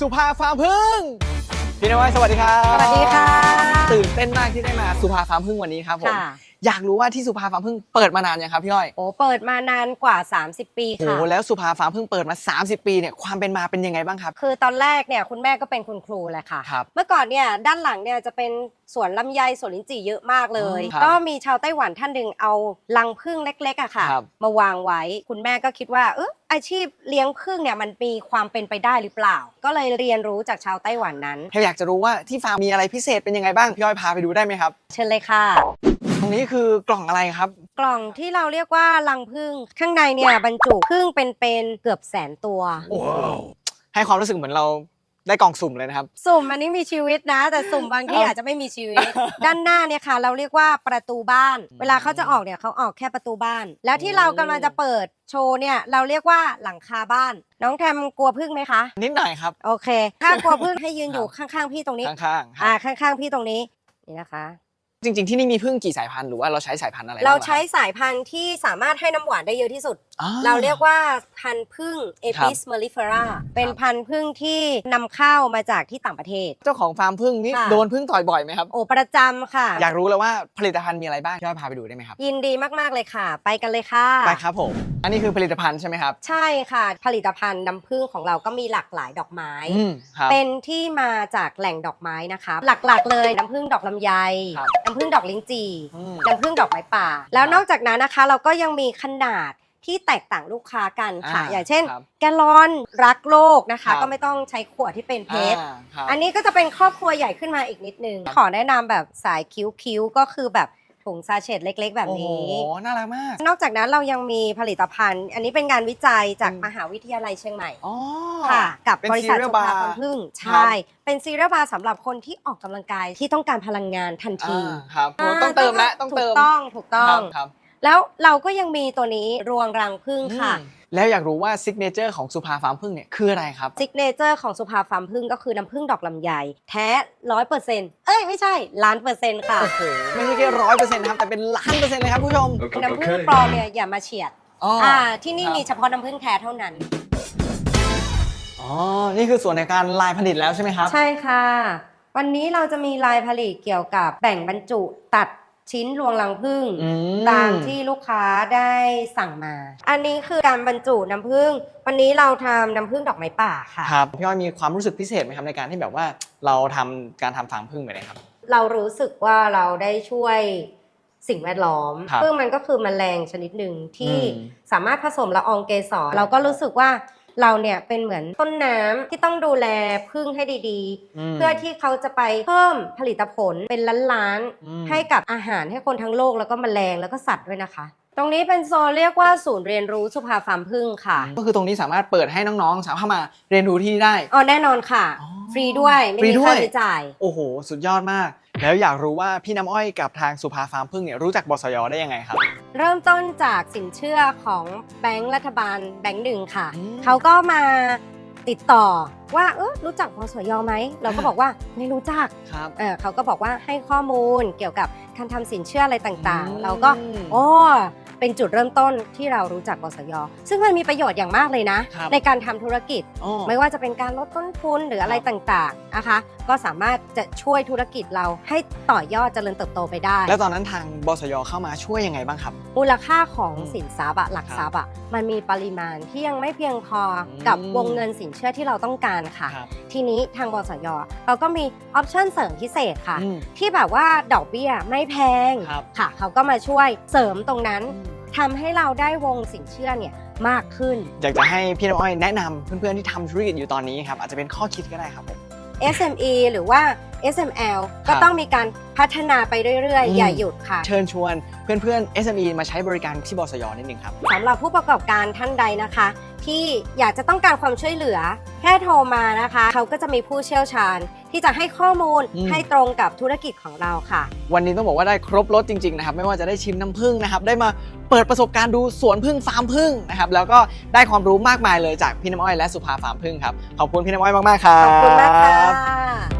สุภาฟาร์มพึ่งพี่นวัยสวัสดีครับสวัสดีค่ะ ตื่นเต้นมากที่ได้มาสุภาฟาร์มพึ่งวันนี้ครับผม ค่ะ อยากรู้ว่าที่สุภาฟาร์มพึ่งเปิดมานานยังครับพี่อ้อยโอ้เปิดมานานกว่า 30 ปีโอ้ค่ะโหแล้วสุภาฟาร์มพึ่งเปิดมา 30 ปีเนี่ยความเป็นมาเป็นยังไงบ้างครับ คือตอนแรกเนี่ยคุณแม่ก็เป็นคุณครูแหละค่ะ ครับ เมื่อก่อนเนี่ยด้านหลังเนี่ยจะเป็นสวนลำไยสวนลิ้นจี่เยอะมากเลยอ๋อครับก็มีชาวไต้หวันท่านหนึ่งเอารังผึ้งเล็กๆอะค่ะ ครับ มาวางไว้ คุณแม่ก็คิดว่าเอออาชีพเลี้ยงผึ้งเนี่ยมันมีความเป็นไปได้หรือเปล่า ก็เลยเรียนรู้จากชาวไต้หวันนั้น แค่อยากจะรู้ว่าที่ฟาร์มมีอะไรพิเศษเป็นยังไงบ้างพี่อ้อยพาไปดูได้ไหมครับ เชิญเลยค่ะ ตรงนี้คือกล่องอะไรครับ กล่องที่เราเรียกว่ารังผึ้งข้างในเนี่ยบรรจุผึ้งเป็นๆเกือบแสนตัวโอ้โหให้ความรู้สึกเหมือนเราได้กล่องสุ่มเลยนะครับ สุ่มอันนี้มีชีวิตนะ แต่สุ่มบางที่ครับอาจจะไม่มีชีวิต ด้านหน้าเนี่ยค่ะ เราเรียกว่าประตูบ้าน เวลาเขาจะออกเนี่ยเขาออกแค่ประตูบ้าน แล้วที่เรากำลังจะเปิดโชว์เนี่ยเราเรียกว่าหลังคาบ้าน น้องแทมกลัวพึ่งไหมคะ นิดหน่อยครับ โอเค ถ้ากลัวพึ่งให้ยืนอยู่ข้างๆพี่ตรงนี้ข้างๆคอ่ารับข้างๆพี่ตรงนี้นี่นะคะ จริง ๆ ที่นี่มีพึ่งกี่สายพันธุ์หรือว่าเราใช้สายพันธุ์อะไรบ้งเราล่ะคบ ใช้สายพันธุ์ที่สามารถให้น้ำหวานได้เยอะที่สุด อ่เราเรียกว่าพันธุ์พึ่ง Apis mellifera เป็นพันธุ์พึ่งที่นำเข้ามาจากที่ต่างประเทศ เจ้าของฟาร์มพึ่งนี่ค่ะ โดนพึ่งต่อยบ่อยไหมครับ โอ้ประจำค่ะ อยากรู้แล้วว่าผลิตภัณฑ์มีอะไรบ้างพี่อ้อยพาไปดูได้ไหมครับยินดีมากๆเลยค่ะ ไปกันเลยค่ะ ไปครับผม อันนี้คือผลิตภัณฑ์ใช่ไหมครับใช่ค่ะ ผลิตภัณฑ์น้ำผึ้งของเราก็มีหลากหลายดอกไม้ อืมครับ เป็นที่มาจากแหล่งดอกไม้นะคะ หลักๆเลยน้ำผึ้งดอกลำไย ครับน้ำผึ้งดอกลิ้นจี่อืมน้ำผึ้งดอกไม้ป่า แล้วนอกจากนั้นนะคะ เราก็ยังมีขนาดที่แตกต่างลูกค้ากันค่ะอ่าอย่างเช่นครับแกลลอนรักโลกนะครัคะบก็ไม่ต้องใช้ขวดที่เป็นเพชรอ่าครับอันนี้ก็จะเป็นครอบครัวใหญ่ขึ้นมาอีกนิดนึง ขอแนะนำแบบสายคิ้วๆก็คือแบบ ถุงซาเชตเล็ก ๆ แบบนี้ โอ้โหน่ารักมาก นอกจากนั้นเรายังมีผลิตภัณฑ์ อันนี้เป็นงานวิจัยจากอืมมหาวิทยาลัยเชียงใหม่อ๋อ ค่ะ กับเป็นบริษัท cereal สุภา bar พพึ่งครับใช่ เป็นซีเรียลบาร์สำหรับคนที่ออกกำลังกายที่ต้องการพลังงานทันทีอ่าครับโอ้ต้องเติมละต้องเติม ถูกต้องถูกต้อง ครับครับ แล้วเราก็ยังมีตัวนี้รวงรังพึ่งค่ะอืมแล้วอยากรู้ว่าซิกเนเจอร์ของสุภาฟาร์มพึ่งเนี่ยคืออะไรครับซิกเนเจอร์ของสุภาฟาร์มพึ่งก็คือน้ำพึ่งดอกลำไยแท้ร้อยเปอร์เซ็นต์เอ้ยไม่ใช่ล้านเปอร์เซ็นต์ค่ะ โอ้โหไม่ใช่แค่ร้อยเปอร์เซ็นต์นะครับแต่เป็นล้านเปอร์เซ็นต์เลยครับผู้ชม น้ำพึ่งปลอมเนี่ยอย่ามาเฉียดอ๋อออ่าที่นี่ครับมีเฉพาะน้ำพึ่งแท้เท่านั้น อ๋อ นี่คือส่วนในการลายผลิตแล้วใช่ไหมครับ ใช่ค่ะ วันนี้เราจะมีลายผลิตเกี่ยวกับแบ่งบรรจุตัด ชิ้นรวงรังผึ้งอืมตามที่ลูกค้าได้สั่งมา อันนี้คือการบรรจุน้ำผึ้งวันนี้เราทำน้ำผึ้งดอกไม้ป่าค่ะ ครับพี่อ้อยมีความรู้สึกพิเศษไหมครับในการที่แบบว่าเราทำการทำฟาร์มพึ่งไปเลยครับ เรารู้สึกว่าเราได้ช่วยสิ่งแวดล้อมครับซึ่งมันก็คือแมลงชนิดหนึ่งที่อืม สามารถผสมละอองเกสรเราก็รู้สึกว่า เราเนี่ยเป็นเหมือนต้นน้ำที่ต้องดูแลพึ่งให้ดีมๆเพื่อที่เขาจะไปเพิ่มผลิตผลเป็นล้านอืมๆให้กับอาหารให้คนทั้งโลกแล้วก็แมลงแล้วก็สัตว์ด้วยนะคะ ตรงนี้เป็นโซนเรียกว่าศูนย์เรียนรู้สุภาฟาร์มพึ่งค่ะก็คือตรงนี้สามารถเปิดให้น้องๆ สามารถเข้ามาเรียนรู้ที่นี่ได้ อ๋อแน่นอนค่ะ อ๋อฟรีด้วยไม่ฟรีมีด้วยค่าใช้จ่าย โอ้โห สุดยอดมาก แล้วอยากรู้ว่าพี่น้ำอ้อยกับทางสุภาฟาร์มพึ่งเนี่ยรู้จักบสยได้ยังไงครับ เริ่มต้นจากสินเชื่อของแบงก์รัฐบาลแบงก์หนึ่งค่ะ อืม เขาก็มาติดต่อว่าเออรู้จักบสยไหม เราก็อ่าบอกว่าไม่รู้จักครับเออเขาก็บอกว่าให้ข้อมูลเกี่ยวกับการทำสินเชื่ออะไรต่างอืมๆเราก็ โอ้ เป็นจุดเริ่มต้นที่เรารู้จักบสย ซึ่งมันมีประโยชน์อย่างมากเลยนะ ครับ ในการทำธุรกิจ อ๋อ ไม่ว่าจะเป็นการลดต้นทุนหรืออะไรครับต่างๆนะคะ ก็สามารถจะช่วยธุรกิจเราให้ต่อยอดเจริญเติบโตไปได้ แล้วตอนนั้นทางบสยเข้ามาช่วยยังไงบ้างครับ มูลค่าของอืมสินทรัพย์อะหลักครับทรัพย์อะมันมีปริมาณที่ยังไม่เพียงพอกับอืม วงเงินสินเชื่อที่เราต้องการค่ะ ครับทีนี้ทางบสยเราก็มีออปชั่นเสริมพิเศษค่ะ อืม ที่แบบว่าดอกเบี้ยไม่แพงครับค่ะ เขาก็มาช่วยเสริมตรงนั้น ทำให้เราได้วงสินเชื่อเนี่ยมากขึ้น อยากจะให้พี่น้ำอ้อยแนะนำเพื่อนๆที่ทำธุรกิจอยู่ตอนนี้ครับอาจจะเป็นข้อคิดก็ได้ครับผม SME หรือว่า SML ครัก็บต้องมีการพัฒนาไปเรื่อยอืมๆอย่าหยุดค่ะ เชิญชวนเพื่อนๆ SME มาใช้บริการที่บสยนิดนึงครับ สำหรับผู้ประกอบการท่านใดนะคะ ที่อยากจะต้องการความช่วยเหลือ แค่โทรมานะคะ เขาก็จะมีผู้เชี่ยวชาญ ที่จะให้ข้อมูลอืม ให้ตรงกับธุรกิจของเราค่ะ วันนี้ต้องบอกว่าได้ครบรถจริงๆนะครับไม่ว่าจะได้ชิมน้ำผึ้งนะครับได้มาเปิดประสบการณ์ดูสวนผึ้งฟาร์มผึ้งนะครับแล้วก็ได้ความรู้มากมายเลยจากพี่น้ำอ้อยและสุภาฟาร์มผึ้งครับขอบคุณพี่น้ำอ้อยมากๆครับ ขอบคุณมากค่ะ